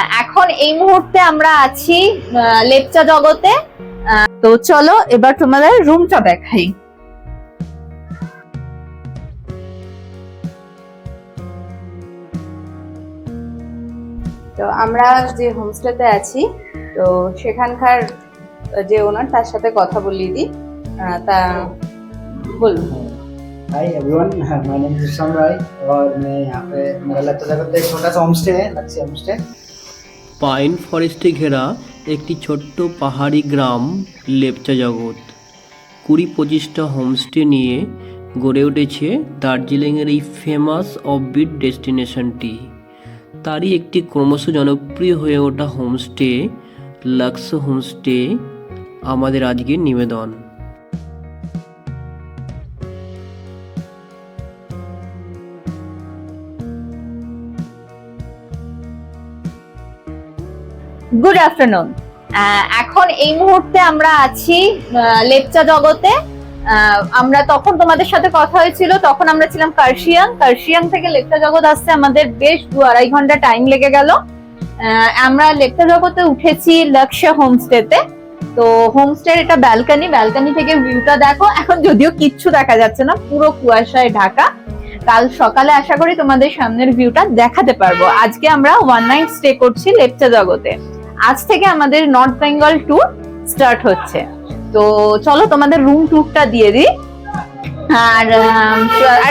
আহ, এখন এই মুহূর্তে আমরা আছি আহ, লেপচা জগতে আহ, তো চলো এবার তোমাদের রুমটা দেখাই তো আমরা যে হোমস্টেতে আছি তো সেখানকার যে ওনার তার সাথে কথা বলিয়ে দিই আহ, তা বলুন hi everyone my name is Vishram Rai और मैं यहाँ पे मेरा लगता जगत एक छोटा सा होम स्टे है लक्ष्य होम स्टे পাইন ফরেস্টে ঘেরা একটি ছোট্ট পাহাড়ি গ্রাম, লেপচা জগৎ। কুড়ি পঁচিশটা হোমস্টে নিয়ে গড়ে উঠেছে দার্জিলিংয়ের এই ফেমাস অফবিট ডেস্টিনেশনটি। তারই একটি ক্রমশ জনপ্রিয় হয়ে ওঠা হোমস্টে, লাক্স হোমস্টে, আমাদের আজকের নিবেদন। গুড আফটারনুন এখন এই মুহূর্তে আমরা আছি লেপচা জগতে। আমরা তখন তোমাদের সাথে কথা হয়েছিল, তখন আমরা ছিলাম কার্শিয়াং। কার্শিয়াং থেকে লেপচা জগৎ আসতে আমাদের বেশ দু আড়াই ঘণ্টা টাইম লেগে গেল। আমরা লেপচা জগতে উঠেছি লক্ষ্য হোমস্টেতে। তো হোমস্টের এটা ব্যালকনি ব্যালকনি থেকে ভিউটা দেখো। এখন যদিও কিচ্ছু দেখা যাচ্ছে না, পুরো কুয়াশায় ঢাকা। কাল সকালে আশা করি তোমাদের সামনের ভিউটা দেখাতে পারব। আজকে আমরা ওয়ান নাইট স্টে করছি লেপচা জগতে। আজ থেকে আমাদের নর্থ বেঙ্গল ট্যুর স্টার্ট হচ্ছে। তো চলো তোমাদের রুম ট্যুরটা দিয়ে দিই। আর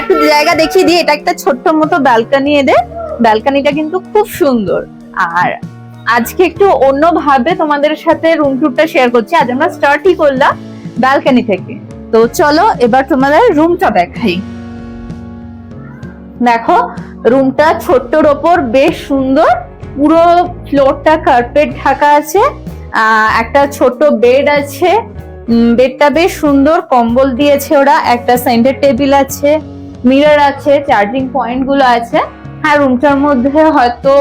একটু জায়গা দেখিয়ে দিই। এটা একটা ছোট্ট মতো ব্যালকনি এদের ব্যালকনিটা কিন্তু খুব সুন্দর। আর আজকে একটু অন্যভাবে তোমাদের সাথে রুম ট্যুরটা শেয়ার করছি। আজ আমরা স্টার্টই করলাম ব্যালকনি থেকে। তো চলো এবার তোমাদের রুমটা দেখাই। দেখো রুমটা ছোট্টর ওপর বেশ সুন্দর। পুরো ফ্লোরটা কার্পেট ঢাকা আছে। একটা ছোট বেড আছে। বেডটা বেশ সুন্দর, কম্বল দিয়েছে ওরা, একটা সেন্টার টেবিল আছে মিরর আছে চার্জিং পয়েন্টগুলো আছে। হ্যাঁ রুমটার মধ্যে হয়তো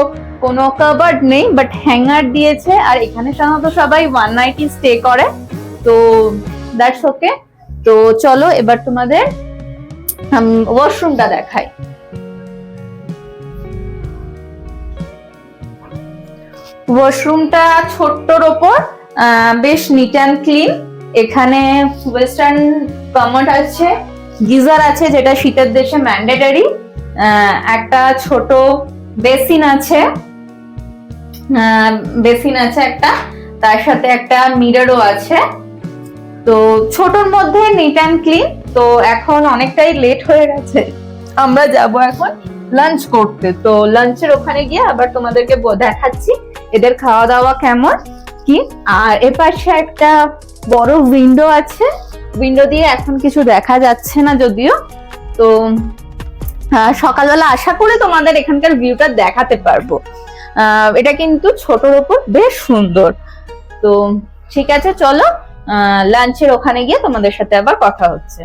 কোনো কাবার্ড নেই বাট হ্যাঙ্গার দিয়েছে, আর এখানে সাধারণত সবাই ওয়ান নাইটই স্টে করে। তো দ্যাটস ওকে তো, চলো, এবার তোমাদের ওয়াশরুমটা দেখাই। ওয়াশরুমটা ছোট্টর ওপর বেশ নিট অ্যান্ড ক্লিন এখানে ওয়েস্টার্ন কমোড আছে, গিজার আছে, যেটা শীতের দেশে ম্যান্ডেটারি একটা ছোট বেসিন আছে বেসিন আছে একটা, তার সাথে একটা মিররও আছে। তো ছোটর মধ্যে নিট অ্যান্ড ক্লিন তো এখন অনেকটাই লেট হয়ে গেছে। আমরা যাব এখন লাঞ্চ করতে। তো লাঞ্চের ওখানে গিয়ে আবার তোমাদেরকে দেখাচ্ছি। এদের খাওয়া দাওয়া কেমন? কি? আর এপাশে একটা বড় উইন্ডো আছে। উইন্ডো দিয়ে এখন কিছু দেখা যাচ্ছে না যদিও। তো সকালবেলা আশা করে তোমাদের এখানকার ভিউটা দেখাতে পারব। এটা কিন্তু ছোটর ওপর বেশ সুন্দর। তো, ঠিক আছে, চলো। লাঞ্চের ওখানে গিয়ে তোমাদের সাথে আবার কথা হচ্ছে।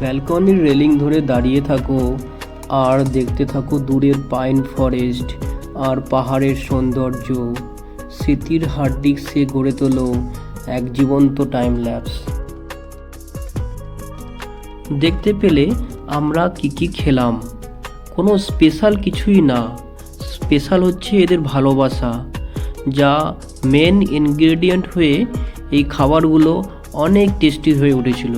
ব্যালকনির রেলিং ধরে দাঁড়িয়ে থাকো, আর দেখতে থাকো দূরের পাইন ফরেস্ট আর পাহাড়ের সৌন্দর্য। স্মৃতির হার্ড ডিস্কে গড়ে তোলো এক জীবন্ত টাইম ল্যাপস দেখতে পেলে আমরা কি কি খেলাম। কোনো স্পেশাল কিছুই না। স্পেশাল হচ্ছে এদের ভালোবাসা, যা মেন ইনগ্রেডিয়েন্ট হয়ে এই খাবারগুলো অনেক টেস্টি হয়ে উঠেছিল।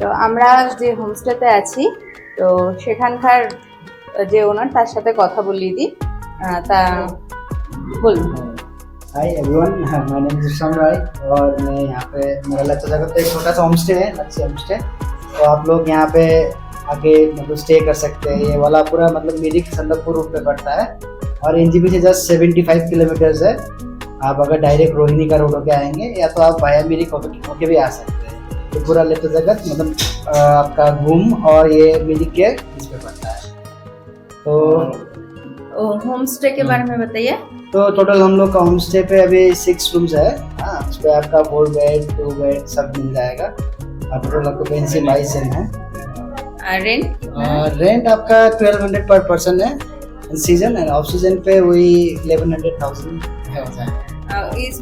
তো আমরা যে হোমস্টেতে আছি তো সেখানকার যে ওনার তার সাথে কথা বলিয়ে দিই আহ, তা বলুন hi everyone my name is Vishram Rai और मैं यहाँ पे मेरा लच्छा जगत पे एक छोटा सा होम स्टे है लच्छी होम स्टे तो आप लोग यहाँ पे आके मतलब स्टे कर सकते हैं ये वाला पूरा मतलब मिरिक संदकपुर रूट पे पड़ता है और एन से जस्ट सेवेंटी फाइव किलोमीटर्स है आप अगर डायरेक्ट रोहिणी का रोड होके आएंगे या तो आप वाया मिरिक होके होके भी आ सकते हैं तो पूरा लेप्चा जगत मतलब आपका घूम और ये मिरिक के बीच पे पड़ता है। तो होम स्टे के बारे में बताइए। तो टोटल हम लोग का होम स्टे पे अभी सिक्स रूम्स है। हाँ उस पर आपका फोर बेड टू बेड सब मिल जाएगा। और टोटल आपको पेंसी बाईस है। रेंट रेंट आपका ट्वेल्व हंड्रेड पर पर्सन है। सीज़न एंड ऑफ़ सीज़न पे वही इलेवन हंड्रेड थाउज़ेंड है। इस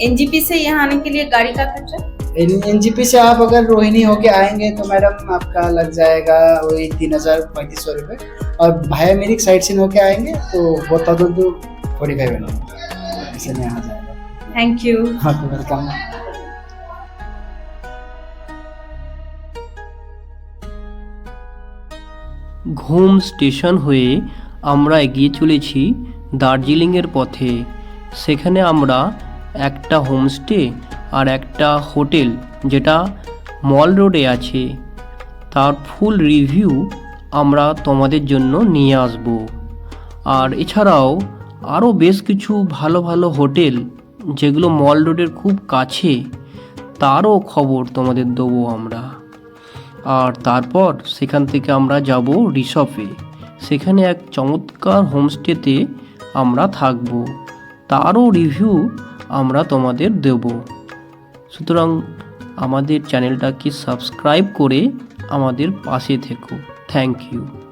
एनजीपी से यहाँ आने के लिए गाड़ी का खर्चा? एन जी पी से आप अगर रोहिणी होके आएंगे तो मैडम आपका लग जाएगा वही तीन हजार पैंतीस सौ रुपये और भाया मेरिक साइड से होके आएंगे तो four thousand two forty five ऐसे में आ जाएगा थैंक यू हाँ वेलकम ঘুম স্টেশন হয়ে আমরা এগিয়ে চলেছি দার্জিলিংয়ের পথে সেখানে আমরা একটা হোমস্টে আর একটা হোটেল যেটা মল রোডে আছে। তার ফুল রিভিউ আমরা তোমাদের জন্য নিয়ে আসব। আর এছাড়াও আরও বেশ কিছু ভালো ভালো হোটেল যেগুলো মল রোডের খুব কাছে, তারও খবর তোমাদের দেবো আমরা। আর তারপর সেখান থেকে আমরা যাব রিসপে। সেখানে এক চমৎকার হোমস্টেতে আমরা থাকব। তারও রিভিউ আমরা তোমাদের দেব। সুতরাং আমাদের চ্যানেলটাকে সাবস্ক্রাইব করে আমাদের পাশে থেকো। Thank you